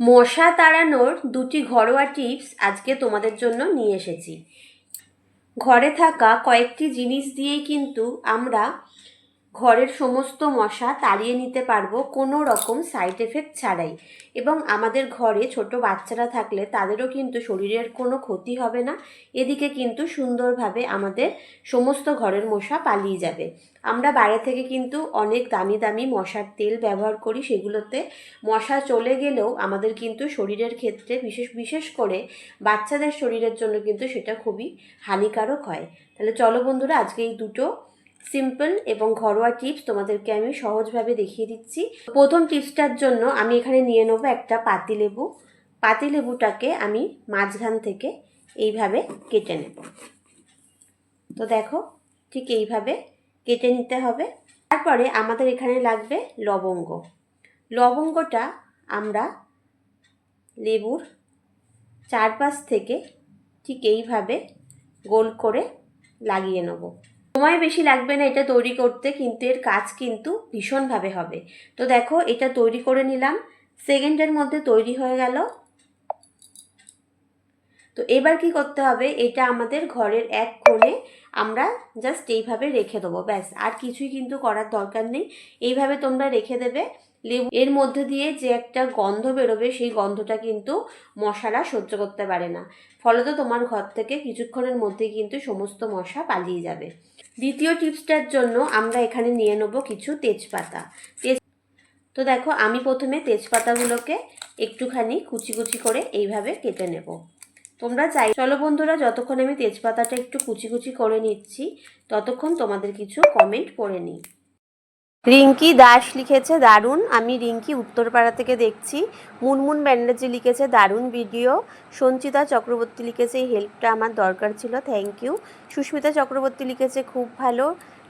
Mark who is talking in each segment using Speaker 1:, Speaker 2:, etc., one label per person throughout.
Speaker 1: মশা তাড়ানোর দুটি ঘরোয়া টিপস আজকে তোমাদের জন্য নিয়ে এসেছি। ঘরে থাকা কয়েকটি জিনিস দিয়েই কিন্তু আমরা ঘরের সমস্ত মশা তাড়িয়ে নিতে পারব কোনো রকম সাইড এফেক্ট ছাড়াই। এবং আমাদের ঘরে ছোট বাচ্চারা থাকলে তাদেরও কিন্তু শরীরের কোনো ক্ষতি হবে না। এদিকে কিন্তু সুন্দরভাবে আমাদের সমস্ত ঘরের মশা পালিয়ে যাবে। আমরা বাইরে থেকে কিন্তু অনেক দামি দামি মশার তেল ব্যবহার করি, সেগুলোতে মশা চলে গেলেও আমাদের কিন্তু শরীরের ক্ষেত্রে বিশেষ বিশেষ করে বাচ্চাদের শরীরের জন্য কিন্তু সেটা খুবই হানিকারক হয়। তাহলে চলো বন্ধুরা, আজকে এই দুটো সিম্পল এবং ঘরোয়া টিপস তোমাদেরকে আমি সহজভাবে দেখিয়ে দিচ্ছি। প্রথম টিপসটার জন্য আমি এখানে নিয়ে নেব একটা পাতিলেবু পাতিলেবুটাকে আমি মাঝখান থেকে এইভাবে কেটে নেব। তো দেখো, ঠিক এইভাবে কেটে নিতে হবে। তারপরে আমাদের এখানে লাগবে লবঙ্গ। লবঙ্গটা আমরা লেবুর চারপাশ থেকে ঠিক এইভাবে গোল করে লাগিয়ে নেব। সময় বেশি লাগবে না এটা তৈরি করতে, কিন্তু এর কাজ কিন্তু ভীষণভাবে হবে। তো দেখো, এটা তৈরি করে নিলাম। সেকেন্ডের মধ্যে তৈরি হয়ে গেল। তো এবার কি করতে হবে? এটা আমাদের ঘরের এক কোণে আমরা জাস্ট এইভাবে রেখে দেবো, ব্যাস। আর কিছুই কিন্তু করার দরকার নেই। এইভাবে তোমরা রেখে দেবে। লেবু এর মধ্যে দিয়ে যে একটা গন্ধ বেরোবে, সেই গন্ধটা কিন্তু মশারা সহ্য করতে পারে না। ফলত তোমার ঘর থেকে কিছুক্ষণের মধ্যে কিন্তু সমস্ত মশা পালিয়ে যাবে। দ্বিতীয় টিপসটার জন্য আমরা এখানে নিয়ে নেব কিছু তেজপাতা। তেজ তো দেখো, আমি প্রথমে তেজপাতাগুলোকে একটুখানি কুচি কুচি করে এইভাবে কেটে নেব। তোমরা চাই চলো বন্ধুরা, যতক্ষণ আমি তেজপাতাটা একটু কুচি কুচি করে নিচ্ছি, ততক্ষণ তোমাদের কিছু কমেন্ট পড়ে নিই। রিঙ্কি দাস লিখেছে, দারুণ। আমি রিঙ্কি উত্তরপাড়া থেকে দেখছি। মুনমুন ব্যানার্জি লিখেছে, দারুণ ভিডিও। সঞ্চিতা চক্রবর্তী লিখেছে এই হেল্পটা আমার দরকার ছিল, থ্যাংক ইউ। সুস্মিতা চক্রবর্তী লিখেছে, খুব ভালো।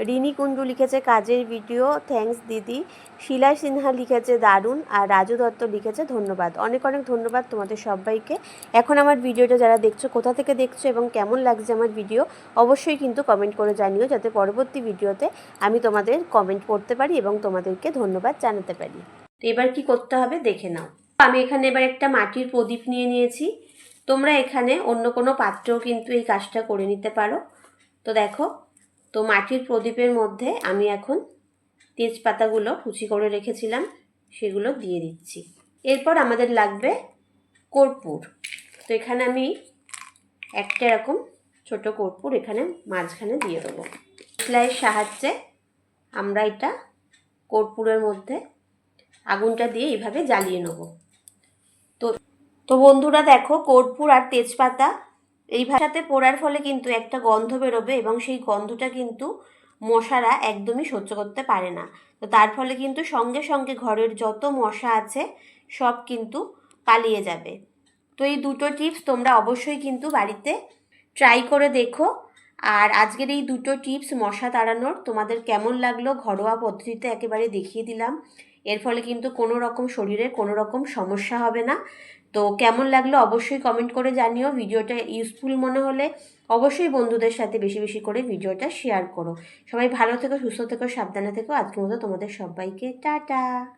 Speaker 1: রিনি কুণ্ডু লিখেছে, কাজের ভিডিও থ্যাঙ্কস দিদি। শিলা সিনহা লিখেছে, দারুণ। আর রাজু দত্ত লিখেছে, ধন্যবাদ। অনেক অনেক ধন্যবাদ তোমাদের সবাইকে। এখন আমার ভিডিওটা যারা দেখছ, কোথা থেকে দেখছ এবং কেমন লাগছে আমার ভিডিও, অবশ্যই কিন্তু কমেন্ট করে জানিও, যাতে পরবর্তী ভিডিওতে আমি তোমাদের কমেন্ট করতে পারি এবং তোমাদেরকে ধন্যবাদ জানাতে পারি। তো এবার কি করতে হবে দেখে নাও। আমি এখানে এবার একটা মাটির প্রদীপ নিয়ে নিয়েছি। তোমরা এখানে অন্য কোনো পাত্রেও কিন্তু এই কাজটা করে নিতে পারো। তো দেখো, তো মাটির প্রদীপের মধ্যে আমি এখন তেজপাতাগুলো কুচি করে রেখেছিলাম, সেগুলো দিয়ে দিচ্ছি। এরপর আমাদের লাগবে কর্পূর। তো এখানে আমি একটা এরকম ছোট কর্পূর এখানে মাঝখানে দিয়ে দেবো। সেলাইয়ের সাহায্যে আমরা এটা কর্পূরের মধ্যে আগুনটা দিয়ে এইভাবে জ্বালিয়ে নেব। তো তো বন্ধুরা দেখো, কর্পূর আর তেজপাতা এই ভাষাতে পোড়ার ফলে কিন্তু একটা গন্ধ বেরোবে এবং সেই গন্ধটা কিন্তু মশারা একদমই সহ্য করতে পারে না। তো তার ফলে কিন্তু সঙ্গে সঙ্গে ঘরের যত মশা আছে, সব কিন্তু পালিয়ে যাবে। তো এই দুটো টিপস তোমরা অবশ্যই কিন্তু বাড়িতে ট্রাই করে দেখো। আর আজকের এই দুটো টিপস মশা তাড়ানোর, তোমাদের কেমন লাগল ঘরোয়া পদ্ধতিতে একেবারে দেখিয়ে দিলাম। এর ফলে কিন্তু কোনো রকম শরীরে কোনো রকম সমস্যা হবে না। তো কেমন লাগল অবশ্যই কমেন্ট করে জানিও, ভিডিওটা ইউজফুল মনে হলে অবশ্যই বন্ধুদের সাথে বেশি বেশি করে ভিডিওটা শেয়ার করো। সবাই ভালো থেকো, সুস্থ থেকো, সাবধানে থেকো। আজকের মতো তোমাদের সবাইকে টাটা।